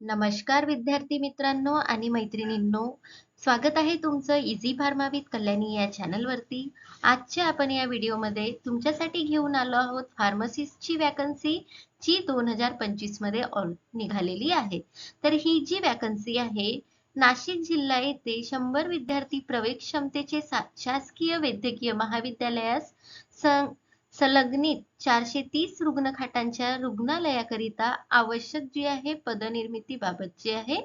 नमस्कार विद्यार्थी मित्रांनो आणि मैत्रिणींनो. स्वागत आहे तुमचं इझी फार्मावित कल्याणी या चॅनलवरती आजच्या आपण या व्हिडिओमध्ये तुमच्यासाठी घेऊन आलो आहोत फार्मसिस्टची वॅकन्सी जी दोन हजार पंचवीसमध्ये ऑल निघालेली आहे. तर ही जी वॅकन्सी आहे नाशिक जिल्हा येथे शंभर विद्यार्थी प्रवेश क्षमतेचे शासकीय वैद्यकीय महाविद्यालयास सं- संलग्नित चारशे तीस रुग्णखाटांच्या रुग्णालयाकरिता आवश्यक जी आहे पदनिर्मितीबाबत जी आहे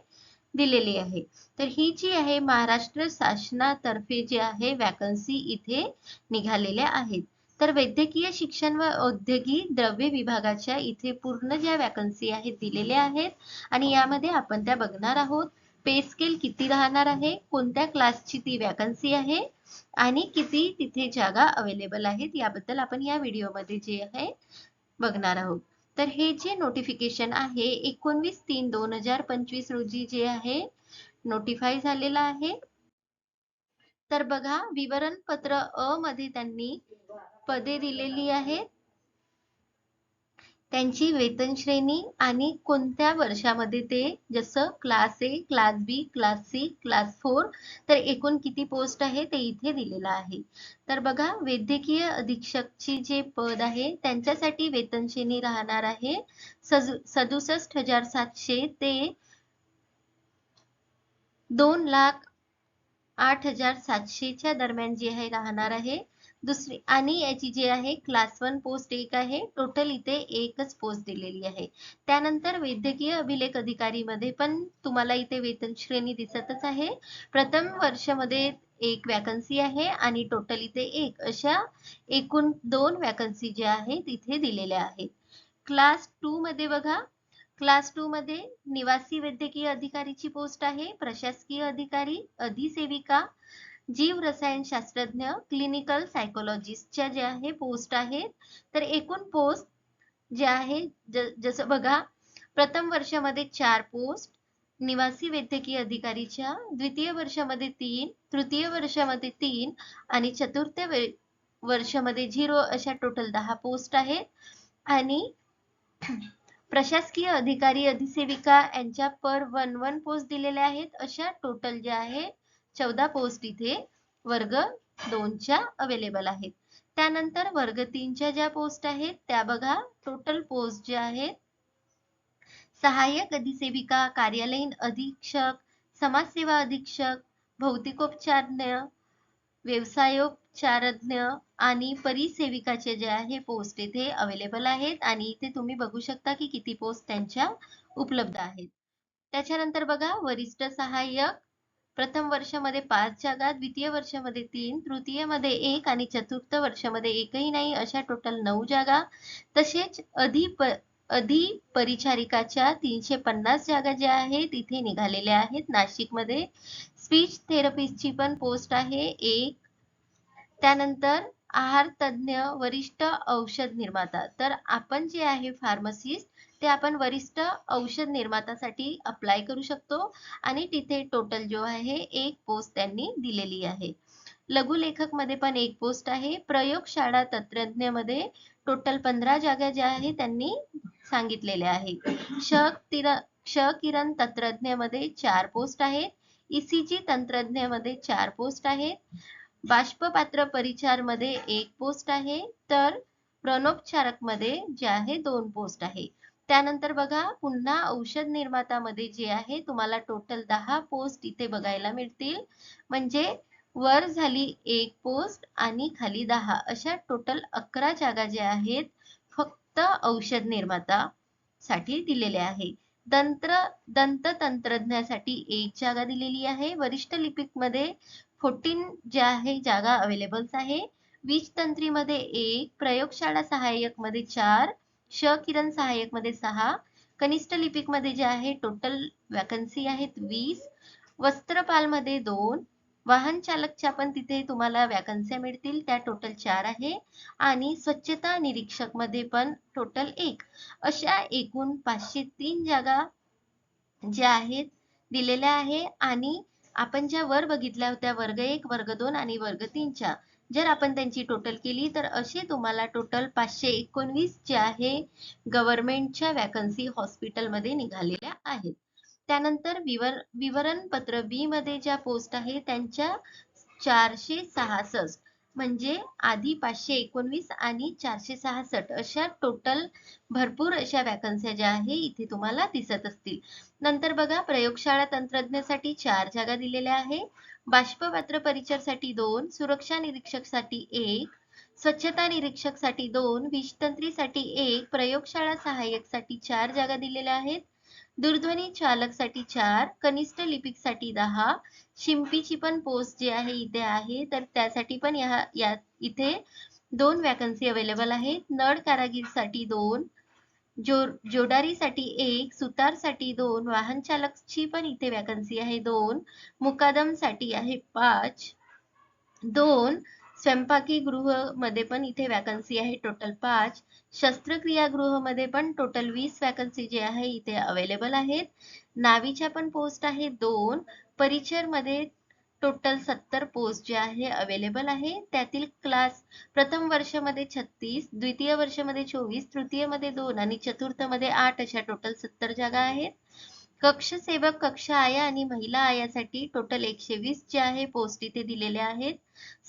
दिलेली आहे. तर ही जी आहे महाराष्ट्र शासनातर्फे जी आहे वॅकन्सी इथे निघालेल्या आहेत. तर वैद्यकीय शिक्षण व औद्योगिक द्रव्य विभागाच्या इथे पूर्ण ज्या वॅकन्सी आहेत दिलेल्या आहेत. आणि यामध्ये आपण त्या बघणार आहोत. पे स्केल किती राहणार आहे? कोणत्या क्लासची ती वॅकन्सी आहे? आणि किती तिथे जागा अवेलेबल आहेत याबद्दल आपण या व्हिडिओमध्ये जे आहे बघणार आहोत. तर हे जे नोटिफिकेशन आहे एकोणवीस तीन दोन हजार पंचवीस रोजी जे आहे नोटिफाय झालेलं आहे. तर बघा विवरणपत्र अ मध्ये त्यांनी पदे दिलेली आहेत. त्यांची वेतन श्रेणी आणि कोणत्या वर्षामध्ये ते जसं class A class B class C class four तर एकूण किती पोस्ट आहे ते इथे दिलेलं आहे. तर बघा वैद्यकीय अधीक्षकची जे पद आहे त्यांच्यासाठी वेतन श्रेणी राहणार आहे सजु सदुसष्ट हजार सातशे ते दोन लाख आठ हजार सातशेच्या दरम्यान जी आहे राहणार आहे. दुसरी आणि याची जी आहे क्लास वन पोस्ट एक आहे. टोटल इथे एकच पोस्ट दिलेली आहे. त्यानंतर वैद्यकीय अभिलेख अधिकारी मध्ये पण तुम्हाला इथे वेतन श्रेणी दिसतच आहे. प्रथम वर्षामध्ये एक वॅकन्सी आहे आणि टोटल इथे एक. अशा एकूण दोन वॅकन्सी ज्या आहेत इथे दिलेल्या आहेत. क्लास टू मध्ये बघा. क्लास टू मध्ये निवासी वैद्यकीय अधिकारीची पोस्ट आहे प्रशासकीय अधिकारी अधिसेविका जीवरसायनशास्त्रज्ञ शास्त्रज्ञ क्लिनिकल सायकोलॉजिस्टच्या ज्या आहे पोस्ट आहेत. तर एकूण पोस्ट जे आहे ज- जसं बघा प्रथम वर्षामध्ये चार पोस्ट निवासी वैद्यकीय अधिकारीच्या द्वितीय वर्षामध्ये तीन तृतीय वर्षामध्ये तीन आणि चतुर्थ वे- वर्षामध्ये झिरो अशा टोटल दहा पोस्ट आहेत. आणि प्रशासकीय अधिकारी अधिसेविका यांच्या पर वन वन पोस्ट दिलेल्या आहेत. अशा टोटल ज्या आहे चौदा पोस्ट इथे वर्ग दोनच्या अवेलेबल आहेत. त्यानंतर वर्ग तीनच्या ज्या पोस्ट आहेत त्या बघा. टोटल पोस्ट ज्या आहेत सहाय्यक अधिसेविका कार्यालयीन अधीक्षक समाजसेवा अधीक्षक भौतिकोपचारज्ञ व्यवसायोपचारज्ञ आणि परिसेविकाचे जे आहे पोस्ट इथे अवेलेबल आहेत. आणि इथे तुम्ही बघू शकता की किती पोस्ट त्यांच्या उपलब्ध आहेत. त्याच्यानंतर बघा वरिष्ठ सहाय्यक प्रथम वर्षामध्ये पाच जागा द्वितीय वर्षामध्ये तीन तृतीयमध्ये एक आणि चतुर्थ वर्षामध्ये एकही नाही अशा टोटल नऊ जागा. तसेच अधिप अधि परिचारिकाच्या तीनशे पन्नास जागा ज्या आहेत इथे निघालेल्या आहेत नाशिकमध्ये. स्पीच थेरपिस्टची पण पोस्ट आहे एक. त्यानंतर आहार तज्ञ वरिष्ठ औषध निर्माता. तर आपण जे आहे फार्मसिस्ट ते आपण वरिष्ठ औषध निर्मातासाठी अप्लाय करू शकतो. आणि तिथे टोटल जो आहे एक पोस्ट त्यांनी दिलेली आहे. लघुलेखकमध्ये पण एक पोस्ट आहे. प्रयोगशाळा तंत्रज्ञमध्ये टोटल पंधरा जागा ज्या आहे त्यांनी सांगितलेल्या आहे क्ष किरण तंत्रज्ञमध्ये चार पोस्ट आहेत. ईसीजी तंत्रज्ञमध्ये चार पोस्ट आहेत. बाष्पपात्र परिचारमध्ये एक पोस्ट आहे. तर प्रणोपचारकमध्ये जे आहे दोन पोस्ट आहे. त्यानंतर बघा पुन्हा औषध निर्मातामध्ये जे आहे तुम्हाला टोटल दहा पोस्ट इथे बघायला मिळतील. म्हणजे वर झाली एक पोस्ट आणि खाली दहा. अशा टोटल अकरा जागा ज्या आहेत फक्त औषध निर्माता साठी दिलेल्या आहे. तंत्र दंत तंत्रज्ञासाठी एक जागा दिलेली आहे. वरिष्ठ लिपिकमध्ये फोर्टीन ज्या आहे जागा अवेलेबल्स आहे. वीज तंत्रीमध्ये एक प्रयोगशाळा सहाय्यकमध्ये चार श किरण सहाय्यकमध्ये सहा कनिष्ठ लिपिकमध्ये जे आहे टोटल वॅकन्सी आहेत वीस वस्त्रपाल मध्ये दोन वाहन चालकच्या पण तिथे तुम्हाला वॅकन्सी मिळतील त्या टोटल चार आहे. आणि स्वच्छता निरीक्षकमध्ये पण टोटल एक. अशा एकूण पाचशे तीन जागा ज्या आहेत दिलेल्या आहे. आणि आपण ज्या वर बघितल्या होत्या वर्ग एक वर्ग दोन आणि वर्ग तीनच्या जर आपण त्यांची टोटल केली तर असे तुम्हाला टोटल पाचशे एकोणवीस जे आहे गव्हर्नमेंटच्या वॅकन्सी हॉस्पिटलमध्ये निघालेल्या आहेत. त्यानंतर विवर विवरणपत्र बी मध्ये ज्या पोस्ट आहे त्यांच्या चारशे सहासष्ट म्हणजे आधी पाचशे एकोणवीस आणि चारशे सहासष्ट. अशा टोटल भरपूर अशा वॅकन्स्या ज्या आहे इथे तुम्हाला दिसत असतील. नंतर बघा प्रयोगशाळा तंत्रज्ञासाठी चार जागा दिलेल्या आहे. बाष्पपात्र परिचरसाठी दोन सुरक्षा निरीक्षकसाठी एक स्वच्छता निरीक्षकसाठी दोन विषतंत्रीसाठी एक प्रयोगशाळा सहाय्यकसाठी चार जागा दिलेल्या आहेत. दूरध्वनी चालकसाठी चार कनिष्ठ लिपिकसाठी दहा शिंपीची पण पोस्ट जी आहे इथे आहे तर त्यासाठी पण या या इथे दोन वॅकन्सी अवेलेबल आहेत. नळ कारागीरसाठी दोन जो जोडारीसाठी एक सुतारसाठी दोन वाहन चालकची पण इथे वॅकन्सी आहे दोन मुकादमसाठी आहे पाच दोन स्वयंपाकी गृहमध्ये पण इथे वॅकन्सी आहे टोटल पाच. शस्त्रक्रिया गृहमध्ये पण टोटल वीस वॅकन्सी जे आहे इथे अवेलेबल आहेत. नावीच्या पण पोस्ट आहे दोन. परिचरमध्ये टोटल सत्तर पोस्ट जे आहे अवेलेबल आहे. त्यातील क्लास प्रथम वर्षामध्ये छत्तीस द्वितीय वर्षामध्ये चोवीस तृतीयमध्ये दोन आणि चतुर्थमध्ये आठ अशा टोटल सत्तर जागा आहेत. कक्ष सेवक कक्ष आया आणि महिला आयासाठी टोटल एकशे वीस जे आहे पोस्ट इथे दिलेले आहेत.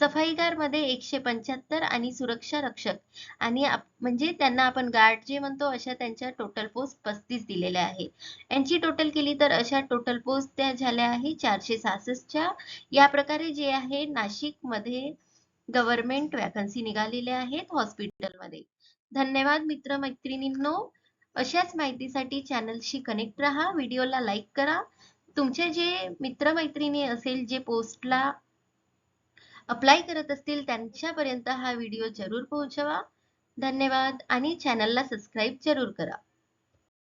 सफाईगारमध्ये एकशे पंच्याहत्तर आणि सुरक्षा रक्षक. आणि म्हणजे त्यांना आपण गार्ड जे म्हणतो अशा त्यांच्या टोटल पोस्ट पस्तीस दिलेल्या आहेत. यांची टोटल केली तर अशा टोटल पोस्ट त्या झाल्या आहे चारशे सहासष्टच्या. या प्रकारे जे आहे नाशिकमध्ये गव्हर्नमेंट वॅकन्सी निघालेल्या आहेत हॉस्पिटलमध्ये धन्यवाद मित्र मैत्रिणींनो अशाच माहितीसाठी चॅनलशी कनेक्ट राहा व्हिडिओला लाईक करा. तुमचे जे मित्रमैत्रिणी असेल जे पोस्टला अप्लाय करत असतील त्यांच्यापर्यंत हा व्हिडिओ जरूर पोहोचवा. धन्यवाद आणि चॅनलला सबस्क्राईब जरूर करा.